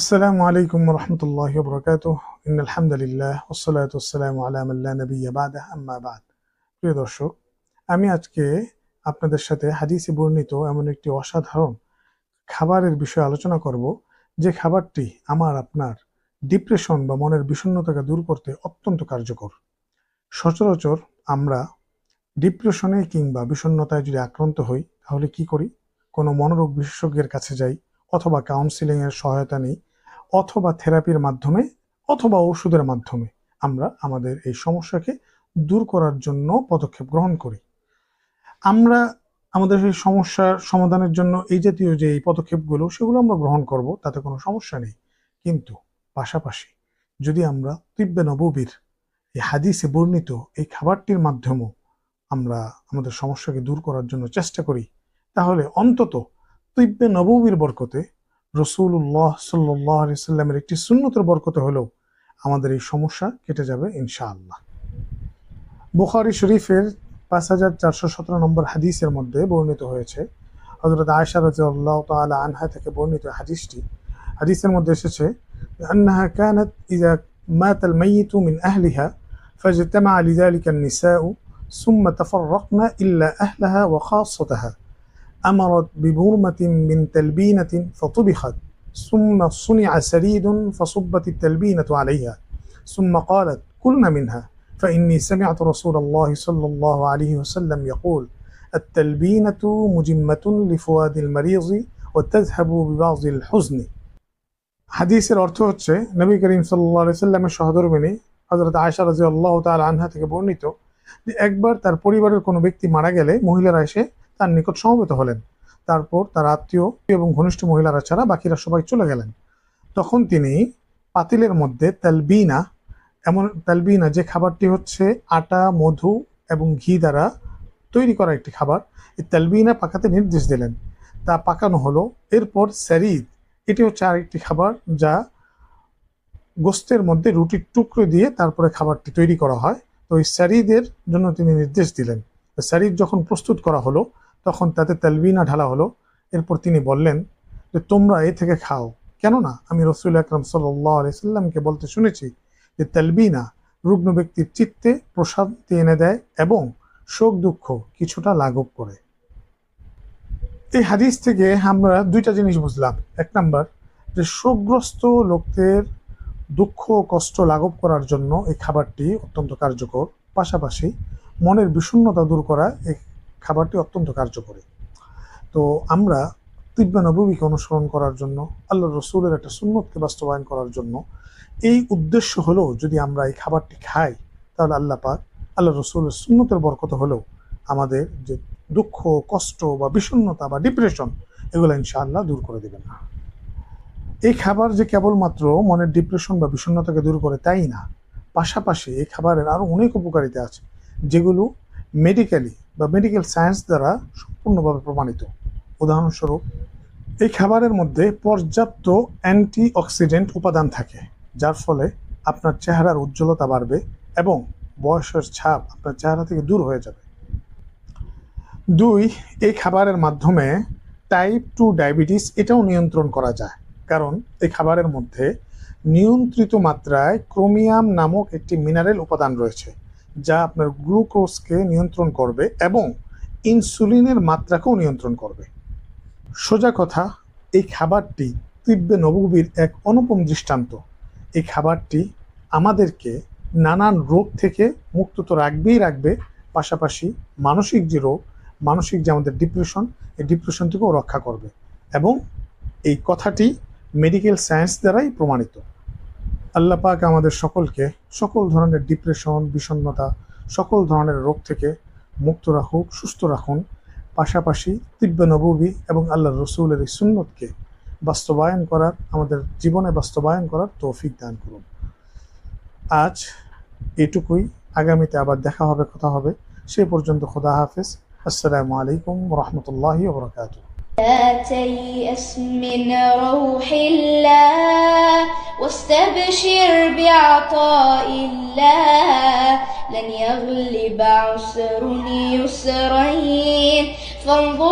আসসালামু আলাইকুম রহমতুল্লাহ বরকাত ইন আলহামদুলিল্লাহ ওসলাত আসসালামু আলাম আল্লাহ নবী আবাদ আম্মা বাদ প্রিয় দর্শক, আমি আজকে আপনাদের সাথে হাদিসে বর্ণিত এমন একটি অসাধারণ খাবারের বিষয়ে আলোচনা করব, যে খাবারটি আমার, আপনার ডিপ্রেশন বা মনের বিষণ্ণতাকে দূর করতে অত্যন্ত কার্যকর। সচরাচর আমরা ডিপ্রেশনে কিংবা বিষণ্ণতায় যদি আক্রান্ত হই, তাহলে কি করি? কোনো মনোরোগ বিশেষজ্ঞের কাছে যাই, অথবা কাউন্সিলিংয়ের সহায়তা নিই। অথবা থেরাপির মাধ্যমে অথবা ওষুধের মাধ্যমে আমরা আমাদের এই সমস্যাকে দূর করার জন্য পদক্ষেপ গ্রহণ করি। আমরা আমাদের এই সমস্যার সমাধানের জন্য এই জাতীয় যে এই পদক্ষেপগুলো, সেগুলো আমরা গ্রহণ করব, তাতে কোনো সমস্যা নেই। কিন্তু পাশাপাশি যদি আমরা তিব্বে নববীর এই হাদিসে বর্ণিত এই খাবারটির মাধ্যমেও আমরা আমাদের সমস্যাকে দূর করার জন্য চেষ্টা করি, তাহলে অন্তত তিব্বে নববীর বরকতে রসুল্লাহ সাল্লাহ সাল্লামের একটি সুন্নতের বরকতে হলেও আমাদের এই সমস্যা কেটে যাবে ইনশাআল্লাহ বুখারি শরীফের পাঁচ হাজার চারশো সতেরো নম্বর হাদিসের মধ্যে বর্ণিত হয়েছে হজরত আয়সা রাজি আল্লাহ তালা আনহা থেকে বর্ণিত হাদিসটি হাদিসের মধ্যে এসেছে أنها كانت إذا مات الميت من أهلها فاجتمع لذلك النساء ثم تفرقن إلا أهلها وخاصتها أمرت ببرمة من تلبينة فطبخت ثم صنع سريد فصبت التلبينة عليها ثم قالت كلن منها فإني سمعت رسول الله صلى الله عليه وسلم يقول التلبينة مجمة لفؤاد المريض وتذهب ببعض الحزن হাদিসের অর্থ হচ্ছে নবী করিম সাল্লাহ সাল্লামের সহধর্মিনী হজরত আয়সা রাজি আল্লাহ তাল আনহা থেকে বর্ণিত যে একবার তার পরিবারের কোনো ব্যক্তি মারা গেলে মহিলারা এসে তার নিকট সমবেত হলেন। তারপর তার আত্মীয় এবং ঘনিষ্ঠ মহিলারা ছাড়া বাকিরা সবাই চলে গেলেন। তখন তিনি পাতিলের মধ্যে তেলবিনা, এমন তেলবিনা যে খাবারটি হচ্ছে আটা, মধু এবং ঘি দ্বারা তৈরি করা একটি খাবার, এই তেলবিনা পাকাতে নির্দেশ দিলেন। তা পাকানো হলো। এরপর স্যারিদ এটি হচ্ছে আরেকটি খাবার যা গোস্তের মধ্যে রুটির টুকরো দিয়ে তারপরে খাবারটি তৈরি করা হয়। তো এই স্যারিদের জন্য তিনি নির্দেশ দিলেন। স্যারিদ যখন প্রস্তুত করা হলো তখন তাতে তেলবিনা ঢালা হলো। এরপর তিনি বললেন যে, তোমরা এ থেকে খাও। কেননা আমি রসুল আকরম সাল্লামকে বলতে শুনেছি যে, তেলবিনা রুগ্ন ব্যক্তির চিত্তে প্রশান্তি এনে দেয় এবং শোক দুঃখ কিছুটা লাঘব করে। এই হাদিস থেকে আমরা দুইটা জিনিস বুঝলাম। এক নাম্বার যে, শোকগ্রস্ত লোকদের দুঃখ কষ্ট লাঘব করার জন্য এই খাবারটি অত্যন্ত কার্যকর। পাশাপাশি মনের বিষণ্ণতা দূর করা এই খাবারটি অত্যন্ত কার্যকরী। তো আমরা তিব্বা নবীকে অনুসরণ করার জন্য আল্লাহ রসুলের একটা সুন্নতকে বাস্তবায়ন করার জন্য এই উদ্দেশ্য হলো যদি আমরা এই খাবারটি খাই, তাহলে আল্লাহ পাক আল্লাহ রসুলের সুন্নতের বরকত হলেও আমাদের যে দুঃখ, কষ্ট বা বিষণ্ণতা বা ডিপ্রেশন এগুলো ইনশাআল্লাহ দূর করে দেবেন এই খাবার যে কেবলমাত্র মনের ডিপ্রেশন বা বিষণ্ণতাকে দূর করে তাই না, পাশাপাশি এই খাবারের আরও অনেক উপকারিতা আছে, যেগুলো মেডিকেলি বা মেডিকেল সায়েন্স দ্বারা সম্পূর্ণভাবে প্রমাণিত। উদাহরণস্বরূপ, এই খাবারের মধ্যে পর্যাপ্ত অ্যান্টি অক্সিডেন্ট উপাদান থাকে, যার ফলে আপনার চেহারার উজ্জ্বলতা বাড়বে এবং বয়সের ছাপ আপনার চেহারা থেকে দূর হয়ে যাবে। দুই, এই খাবারের মাধ্যমে টাইপ টু ডায়াবেটিস এটাও নিয়ন্ত্রণ করা যায়, কারণ এই খাবারের মধ্যে নিয়ন্ত্রিত মাত্রায় ক্রোমিয়াম নামক একটি মিনারেল উপাদান রয়েছে। যা আপনার গ্লুকোজকে নিয়ন্ত্রণ করবে এবং ইনসুলিনের মাত্রাকেও নিয়ন্ত্রণ করবে। সোজা কথা, এই খাবারটি তিব্বে নবীর এক অনুপম দৃষ্টান্ত। এই খাবারটি আমাদেরকে নানান রোগ থেকে মুক্ত তো রাখবেই রাখবে, পাশাপাশি মানসিক যে রোগ, মানসিক যে আমাদের ডিপ্রেশন এই ডিপ্রেশন থেকেও রক্ষা করবে। এবং এই কথাটি মেডিকেল সায়েন্স দ্বারাই প্রমাণিত। আল্লাহ পাক আমাদের সকলকে সকল ধরনের ডিপ্রেশন বিষণ্ণতা সকল ধরনের রোগ থেকে মুক্ত রাখুক সুস্থ রাখুন পাশাপাশি তিব্য নবী এবং আল্লাহ রসুলের এই সুন্নতকে বাস্তবায়ন করার আমাদের জীবনে বাস্তবায়ন করার তৌফিক দান করুন আজ এটুকুই আগামীতে আবার দেখা হবে কথা হবে সে পর্যন্ত খোদা হাফেজ আসসালামু আলাইকুম রহমতুল্লাহি ওবরাকাতুহ لا تيأس من روح الله واستبشر بعطاء الله. لن يغلب عسر يسرين. فانظر